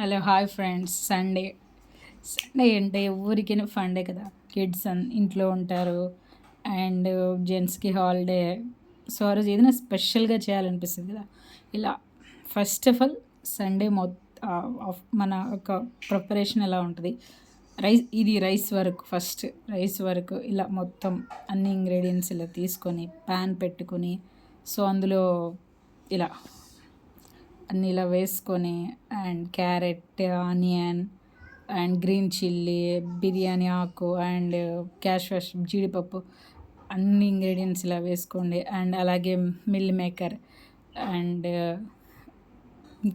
Hello hi friends. Sunday. Sunday అంటే ఎవరికైనా funday కదా. కిడ్స్ అన్ ఇంట్లో ఉంటారు. అండ్ జెంట్స్కి హాలిడే. సో ఆ రోజు ఏదైనా స్పెషల్గా చేయాలనిపిస్తుంది కదా. ఇలా ఫస్ట్ ఆఫ్ ఆల్ సండే మొత్తం మన ఒక ప్రిపరేషన్ ఎలా ఉంటుంది? రైస్ ఇది రైస్ వరకు ఫస్ట్ రైస్ వరకు ఇలా మొత్తం అన్ని ఇంగ్రీడియంట్స్ ఇలా తీసుకొని ప్యాన్ పెట్టుకొని సో అందులో ఇలా అన్నీ ఇలా వేసుకొని and carrot onion and green chilli biryani ఆకు అండ్ క్యాష్వాష్ జీడిపప్పు అన్ని ఇంగ్రీడియంట్స్ ఇలా వేసుకోండి. అండ్ అలాగే మిల్ మేకర్ అండ్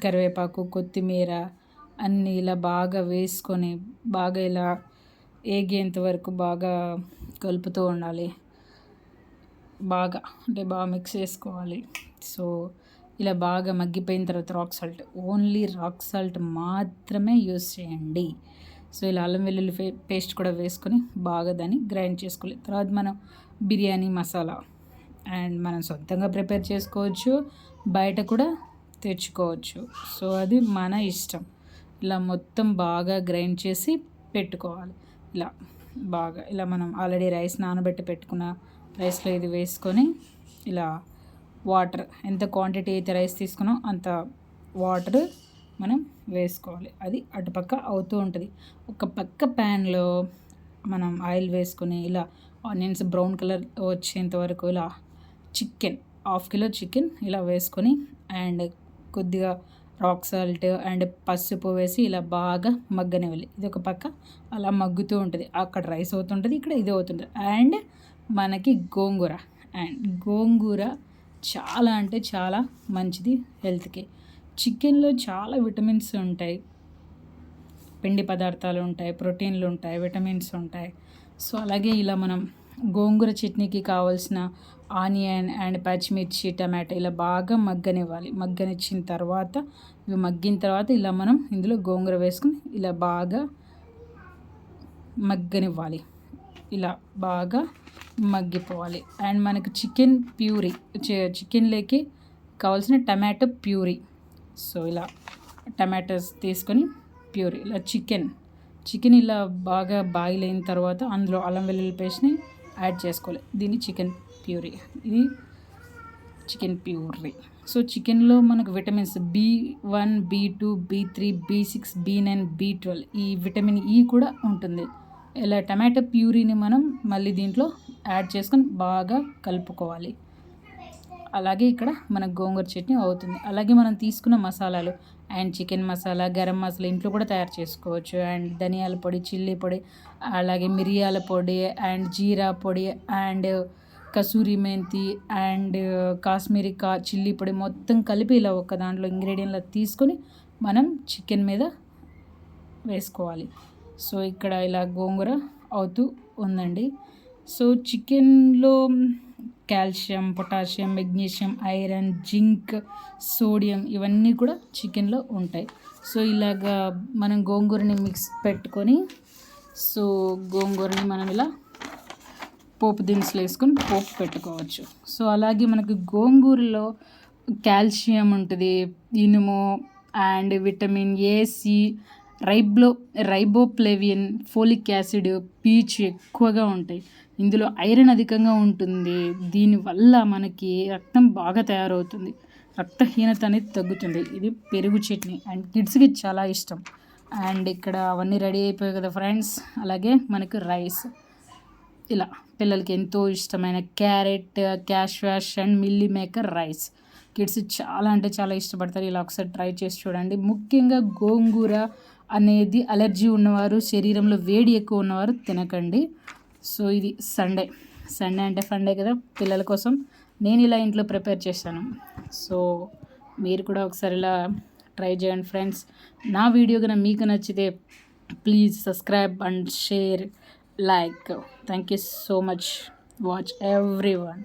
కరివేపాకు కొత్తిమీర అన్నీ ఇలా బాగా వేసుకొని బాగా ఇలా ఏగేంత వరకు బాగా కలుపుతూ ఉండాలి. బాగా అంటే బాగా మిక్స్ చేసుకోవాలి. సో ఇలా బాగా మగ్గిపోయిన తర్వాత rock salt only rock salt మాత్రమే యూస్ చేయండి. సో ఇలా అల్లం వెల్లుల్లి పేస్ట్ కూడా వేసుకొని బాగా దాన్ని గ్రైండ్ చేసుకోవాలి. తర్వాత మనం బిర్యానీ మసాలా అండ్ మనం సొంతంగా ప్రిపేర్ చేసుకోవచ్చు బయట కూడా తెచ్చుకోవచ్చు. సో అది మన ఇష్టం. ఇలా మొత్తం బాగా గ్రైండ్ చేసి పెట్టుకోవాలి. ఇలా బాగా ఇలా మనం ఆల్రెడీ రైస్ నానబెట్టి పెట్టుకున్న రైస్లో ఇది వేసుకొని ఇలా వాటర్. ఎంత క్వాంటిటీ అయితే రైస్ తీసుకున్నాం అంత వాటర్ మనం వేసుకోవాలి. అది అటుపక్క అవుతూ ఉంటుంది. ఒక పక్క ప్యాన్లో మనం ఆయిల్ వేసుకొని ఇలా ఆనియన్స్ బ్రౌన్ కలర్ వచ్చేంత వరకు ఇలా చికెన్ హాఫ్ కిలో చికెన్ ఇలా వేసుకొని అండ్ కొద్దిగా రాక్ సాల్ట్ అండ్ పసుపు వేసి ఇలా బాగా మగ్గనివ్వాలి. ఇది ఒక పక్క అలా మగ్గుతూ ఉంటుంది. అక్కడ రైస్ అవుతుంటుంది ఇక్కడ ఇది అవుతుంటుంది. అండ్ మనకి గోంగూర. అండ్ గోంగూర చాలా అంటే చాలా మంచిది హెల్త్కి. చికెన్లో చాలా విటమిన్స్ ఉంటాయి. పిండి పదార్థాలు ఉంటాయి ప్రోటీన్లు ఉంటాయి విటమిన్స్ ఉంటాయి. సో అలాగే ఇలా మనం గోంగూర చట్నీకి కావాల్సిన ఆనియన్ అండ్ పచ్చిమిర్చి టమాటో ఇలా బాగా మగ్గనివ్వాలి. మగ్గనిచ్చిన తర్వాత ఇవి మగ్గిన తర్వాత ఇలా మనం ఇందులో గోంగూర వేసుకుని ఇలా బాగా మగ్గనివ్వాలి. ఇలా బాగా మగ్గిపోవాలి. అండ్ మనకు చికెన్ ప్యూరీ చికెన్లోకి కావాల్సిన టమాటో ప్యూరీ. సో ఇలా టమాటోస్ తీసుకొని ప్యూరీ ఇలా చికెన్. చికెన్ ఇలా బాగా బాయిల్ అయిన తర్వాత అందులో అల్లం వెల్లుల్లి పేస్ట్ని యాడ్ చేసుకోవాలి. దీన్ని చికెన్ ప్యూరీ. ఇది చికెన్ ప్యూరీ. సో చికెన్లో మనకు vitamins B one B two B three B six B nine B twelve ఈ విటమిన్ ఈ కూడా ఉంటుంది. ఇలా టమాటో ప్యూరీని మనం మళ్ళీ దీంట్లో యాడ్ చేసుకొని బాగా కలుపుకోవాలి. అలాగే ఇక్కడ మన గోంగూర చట్నీ అవుతుంది. అలాగే మనం తీసుకున్న మసాలాలు అండ్ చికెన్ మసాలా గరం మసాలా ఇంట్లో కూడా తయారు చేసుకోవచ్చు. అండ్ ధనియాల పొడి చిల్లీ పొడి అలాగే మిరియాల పొడి అండ్ జీరా పొడి అండ్ కసూరి మెంతి అండ్ కాశ్మీరీ కా చిల్లీ పొడి మొత్తం కలిపి ఇలా ఒక దాంట్లో ఇంగ్రీడియంట్లు తీసుకొని మనం చికెన్ మీద వేసుకోవాలి. సో ఇక్కడ ఇలా గోంగూర అవుతూ ఉందండి. సో చికెన్లో calcium potassium magnesium iron zinc sodium ఇవన్నీ కూడా చికెన్లో ఉంటాయి. సో ఇలాగా మనం గోంగూరని మిక్స్ పెట్టుకొని సో గోంగూరని మనం ఇలా పోపు దినుసులు వేసుకొని పోపు పెట్టుకోవచ్చు. సో అలాగే మనకు గోంగూరలో కాల్షియం ఉంటుంది ఇనుము అండ్ విటమిన్ ఏసీ రైబ్లో రైబోప్లేవియన్ ఫోలిక్ యాసిడ్ పీచ్ ఎక్కువగా ఉంటాయి. ఇందులో ఐరన్ అధికంగా ఉంటుంది. దీనివల్ల మనకి రక్తం బాగా తయారవుతుంది. రక్తహీనత అనేది తగ్గుతుంది. ఇది పెరుగు చట్నీ. అండ్ కిడ్స్కి చాలా ఇష్టం. అండ్ ఇక్కడ అవన్నీ రెడీ అయిపోయాయి కదా ఫ్రెండ్స్. అలాగే మనకు రైస్. ఇలా పిల్లలకి ఎంతో ఇష్టమైన క్యారెట్ క్యాష్ wash and meal maker rice. Kids చాలా అంటే చాలా ఇష్టపడతారు. ఇలా ఒకసారి ట్రై చేసి చూడండి. ముఖ్యంగా గోంగూర అనేది అలర్జీ ఉన్నవారు శరీరంలో వేడి ఎక్కువ ఉన్నవారు తినకండి. సో ఇది సండే. సండే అంటే ఫండే కదా పిల్లల కోసం నేను ఇలా ఇంట్లో ప్రిపేర్ చేశాను. సో మీరు కూడా ఒకసారి ఇలా ట్రై చేయండి ఫ్రెండ్స్. నా వీడియో కనుక మీకు నచ్చితే please subscribe and share like. Thank you so much. Watch everyone